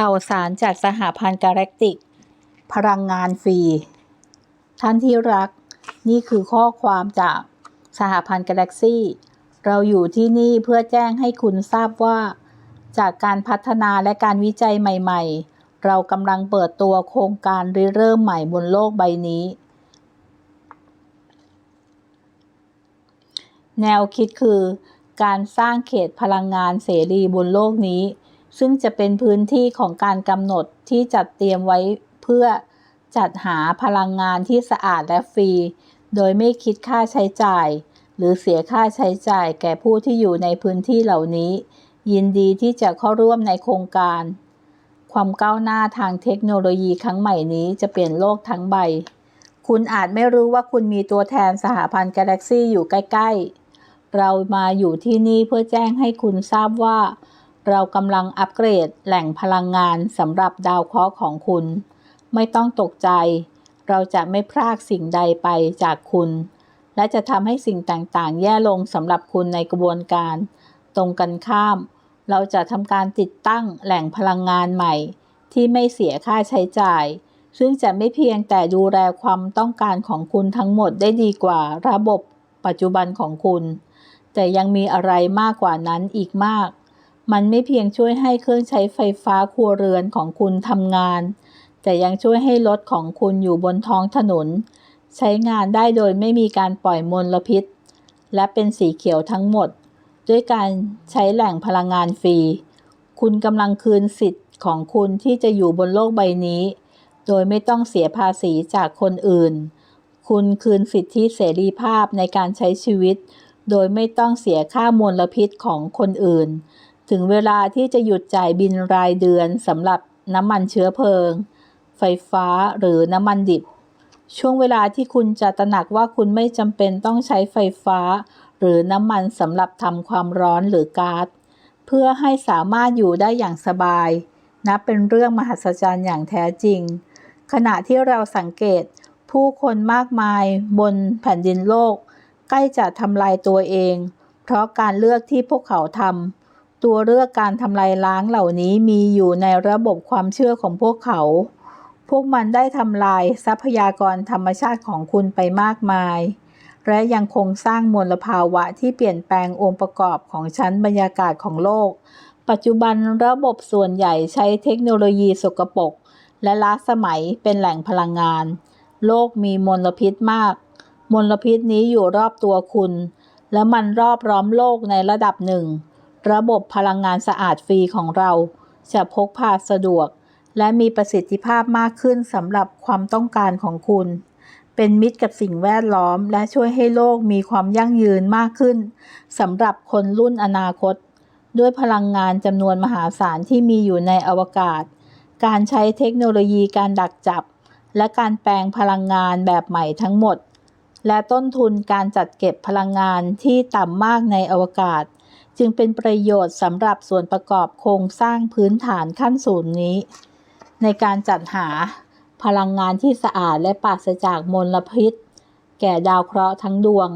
ข่าวสารจากสหพันธ์กาแล็กติก พลังงานฟรี ท่านที่รัก นี่คือข้อความจากสหพันธ์กาแล็กซี่ เราอยู่ที่นี่เพื่อแจ้งให้คุณทราบว่า จากการพัฒนาและการวิจัยใหม่ ๆ เรากำลังเปิดตัวโครงการริเริ่มใหม่บนโลกใบนี้ แนวคิดคือ การสร้างเขตพลังงานเสรีบนโลกนี้ ซึ่งจะเป็นพื้นที่ของการกำหนดที่จัดเตรียมไว้เพื่อจัดหาพลังงานที่สะอาดและฟรี โดยไม่คิดค่าใช้จ่าย หรือเสียค่าใช้จ่ายแก่ผู้ที่อยู่ในพื้นที่เหล่านี้ ยินดีที่จะเข้าร่วมในโครงการ ความก้าวหน้าทางเทคโนโลยีครั้งใหม่นี้จะเปลี่ยนโลกทั้งใบ คุณอาจไม่รู้ว่าคุณมีตัวแทนสหพันธ์กาแล็กซี่อยู่ใกล้ ๆ เรามาอยู่ที่นี่เพื่อแจ้งให้คุณทราบว่า เรากำลังอัปเกรดแหล่งพลังงานสำหรับดาวเคราะห์ของคุณ ไม่ต้องตกใจ เราจะไม่พรากสิ่งใดไปจากคุณ และจะทำให้สิ่งต่างๆ แย่ลงสำหรับคุณในกระบวนการ ตรงกันข้าม เราจะทำการติดตั้งแหล่งพลังงานใหม่ ที่ไม่เสียค่าใช้จ่าย ซึ่งจะไม่เพียงแต่ดูแลความต้องการของคุณทั้งหมดได้ดีกว่าระบบปัจจุบันของคุณ แต่ยังมีอะไรมากกว่านั้นอีกมาก มันไม่เพียงช่วยให้เครื่องใช้ไฟฟ้าครัวเรือนของคุณทำงาน แต่ยังช่วยให้รถของคุณอยู่บนท้องถนน ใช้งานได้โดยไม่มีการปล่อยมลพิษ และเป็นสีเขียวทั้งหมด ด้วยการใช้แหล่งพลังงานฟรี คุณกำลังคืนสิทธิ์ของคุณที่จะอยู่บนโลกใบนี้ โดยไม่ต้องเสียภาษีจากคนอื่น คุณคืนสิทธิเสรีภาพในการใช้ชีวิต โดยไม่ต้องเสียค่ามลพิษของคนอื่น ถึงเวลาที่จะหยุดจ่ายบินรายเดือนสำหรับน้ำมันเชื้อเพลิง ไฟฟ้าหรือน้ำมันดิบ ช่วงเวลาที่คุณจะตระหนักว่าคุณไม่จำเป็นต้องใช้ไฟฟ้า หรือน้ำมันสำหรับทำความร้อนหรือก๊าซเพื่อให้สามารถอยู่ได้อย่างสบาย นับเป็นเรื่องมหัศจรรย์อย่างแท้จริง ขณะที่เราสังเกตผู้คนมากมายบนแผ่นดินโลก ใกล้จะทำลายตัวเอง เพราะการเลือกที่พวกเขาทำ ตัวเลือกการทำลายล้างเหล่านี้มีอยู่ในระบบความเชื่อของพวกเขา พวกมันได้ทำลายทรัพยากรธรรมชาติของคุณไปมากมาย และยังคงสร้างมลภาวะที่เปลี่ยนแปลงองค์ประกอบของชั้นบรรยากาศของโลก ปัจจุบันระบบส่วนใหญ่ใช้เทคโนโลยีสกปรกและล้าสมัยเป็นแหล่งพลังงาน โลกมีมลพิษมาก มลพิษนี้อยู่รอบตัวคุณ และมันรอบร้อมโลกในระดับหนึ่ง ระบบพลังงานสะอาดฟรีของเรา จะพกพาสะดวก และมีประสิทธิภาพมากขึ้นสำหรับความต้องการของคุณ เป็นมิตรกับสิ่งแวดล้อม และช่วยให้โลกมีความยั่งยืนมากขึ้นสำหรับคนรุ่นอนาคต ด้วยพลังงานจำนวนมหาศาลที่มีอยู่ในอวกาศ การใช้เทคโนโลยีการดักจับ และการแปลงพลังงานแบบใหม่ทั้งหมดและต้นทุนการจัดเก็บพลังงานที่ต่ำมากในอวกาศ จึงเป็นประโยชน์สำหรับส่วนประกอบโครงสร้างพื้นฐานขั้นสูงนี้ ในการจัดหาพลังงานที่สะอาดและปราศจากมลพิษ แก่ดาวเคราะห์ทั้งดวง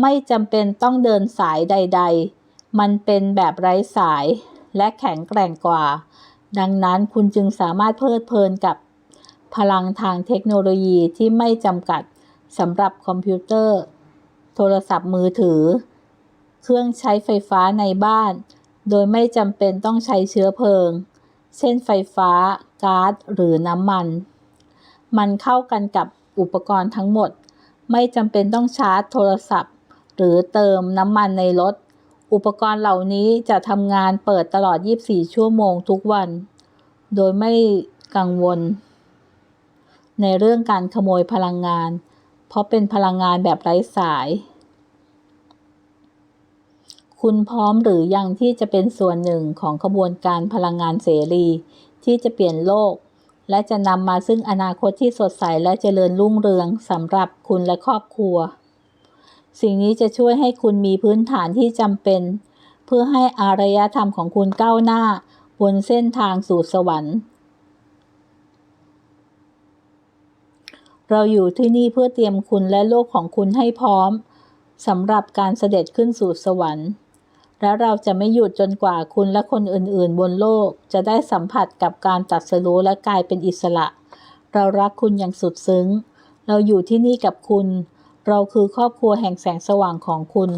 ไม่จำเป็นต้องเดินสายใด ๆ มันเป็นแบบไร้สายและแข็งแกร่งกว่า ดังนั้นคุณจึงสามารถเพลิดเพลินกับพลังทางเทคโนโลยีที่ไม่จำกัดสำหรับคอมพิวเตอร์ โทรศัพท์มือถือ เครื่องใช้ไฟฟ้าในบ้าน โดยไม่จำเป็นต้องใช้เชื้อเพลิง เช่นไฟฟ้าก๊าซหรือน้ำมัน มันเข้ากันกับอุปกรณ์ทั้งหมด ไม่จำเป็นต้องชาร์จโทรศัพท์ หรือเติมน้ำมันในรถ อุปกรณ์เหล่านี้จะทำงานเปิดตลอด 24 ชั่วโมงทุกวัน โดยไม่กังวล ในเรื่องการขโมยพลังงาน เพราะเป็นพลังงานแบบไร้สาย คุณพร้อมหรือยังที่จะเป็นส่วนหนึ่งของขบวนการพลังงานเสรี ที่จะเปลี่ยนโลก และจะนำมาซึ่งอนาคตที่สดใสและเจริญรุ่งเรืองสำหรับคุณและครอบครัว สิ่งนี้จะช่วยให้คุณมีพื้นฐานที่จำเป็น เพื่อให้อารยธรรมของคุณก้าวหน้า บนเส้นทางสู่สวรรค์ เราอยู่ที่นี่เพื่อเตรียมคุณและโลกของคุณให้พร้อมสำหรับการเสด็จขึ้นสู่สวรรค์ และเราจะไม่หยุดจนกว่าคุณและคนอื่นๆ บนโลก จะได้สัมผัสกับการตัดสรู้และกลายเป็นอิสระ เรารักคุณอย่างสุดซึ้ง เราอยู่ที่นี่กับคุณ เราคือครอบครัวแห่งแสงสว่างของคุณ